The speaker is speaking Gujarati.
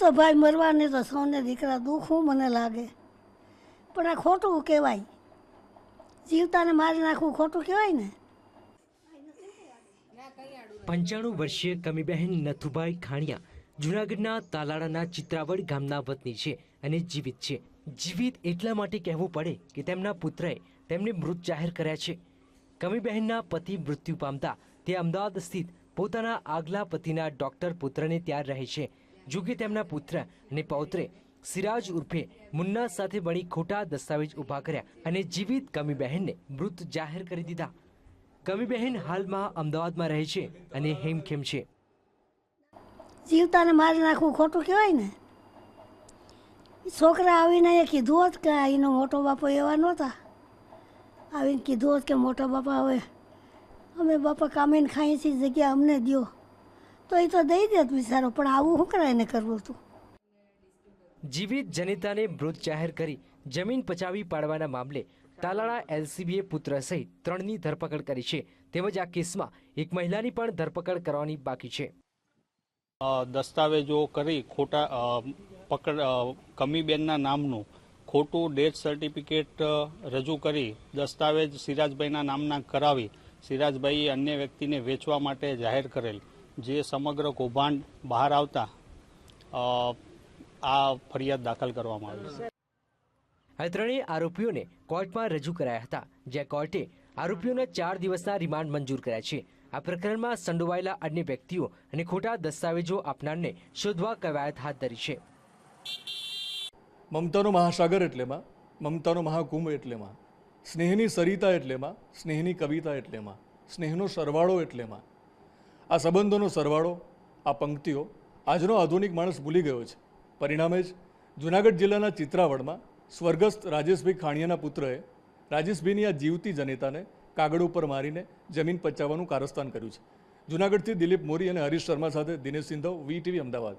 તો ભાઈ મરવાની તો સૌને દીકરા દુઃખું મને લાગે. પણ આ ખોટું કહેવાય. જીવતાને મારી નાખવું ખોટું કહેવાય ને? પંચાણું વર્ષીય કમીબહેન નથુભાઈ ખાણિયા જુનાગઢના તાલાળાના ચિત્રાવડ ગામના વતની છે અને જીવિત છે. જીવિત એટલા માટે કહેવું પડે કે તેમના પુત્રએ તેમને મૃત જાહેર કર્યા છે. કમીબહેનના પતિ મૃત્યુ પામતા તે અમદાવાદ સ્થિત પોતાના આગલા પતિના ડોક્ટર પુત્રને ત્યાં રહે છે. જો કે તેમના પુત્ર અને પૌત્રે સિરાજ ઉર્ફે મુન્ના સાથે બની ખોટા દસ્તાવેજ ઊભા કર્યા અને જીવિત કમી બહેનને મૃત જાહેર કરી દીધા. કમી બહેન હાલમાં અમદાવાદમાં રહે છે અને હેમખેમ છે. જીવતાને મારી નાખવું ખોટું કહેવાય ને? છોકરા આવીને એ કીધું હોત કે એનો મોટો બાપો એવા નહોતા. આવીને કીધું હોત કે મોટા બાપા હવે અમે બાપા કામીને ખાઈએ છીએ જગ્યા અમને દ્યો. તો એ તો દઈ દેત બિચારો પણ આવું શું કરાય એને કરવું હતું જીવિત જનિતાને મૃત જાહેર કરી જમીન પચાવી પાડવાના મામલે તાલાળા એલસીબીએ પુત્ર સહિત ત્રણની ધરપકડ કરી છે. તેમજ આ કેસમાં એક મહિલાની પણ ધરપકડ કરવાની બાકી છે. દસ્તાવેજો કરી ખોટા પકડ કમીબેનના નામનું ખોટું ડેથ સર્ટિફિકેટ રજૂ કરી દસ્તાવેજ સિરાજભાઈના નામના કરાવી સિરાજભાઈએ અન્ય વ્યક્તિને વેચવા માટે જાહેર કરેલ. જે સમગ્ર કૌભાંડ બહાર આવતા આ ફરિયાદ દાખલ કરવામાં આવી છે. આ ત્રણેય આરોપીઓને કોર્ટમાં રજૂ કરાયા હતા જ્યાં કોર્ટે આરોપીઓને ચાર દિવસના રિમાન્ડ મંજૂર કર્યા છે. આ પ્રકરણમાં સંડોવાયેલા અન્ય વ્યક્તિઓ અને ખોટા દસ્તાવેજો આપનારને શોધવા કવાયત હાથ ધરી છે. મમતાનો મહાસાગર એટલેમાં મમતાનો મહાકુંભ એટલેમાં સ્નેહની સરિતા એટલેમાં સ્નેહની કવિતા એટલેમાં સ્નેહનો સરવાળો એટલેમાં આ સંબંધોનો સરવાળો, આ પંક્તિઓ આજનો આધુનિક માણસ ભૂલી ગયો છે. પરિણામે જ જૂનાગઢ જિલ્લાના ચિત્રાવડમાં સ્વર્ગસ્થ રાજેશભાઈ ખાણિયાના પુત્રએ રાજેશભાઈની આ જીવતી જનેતાને કાગળ ઉપર મારીને જમીન પચાવવાનું કારસ્તાન કર્યું છે. જૂનાગઢથી દિલીપ મોરી અને હરીશ શર્મા સાથે દિનેશ સિંધવ વીટીવી અમદાવાદ.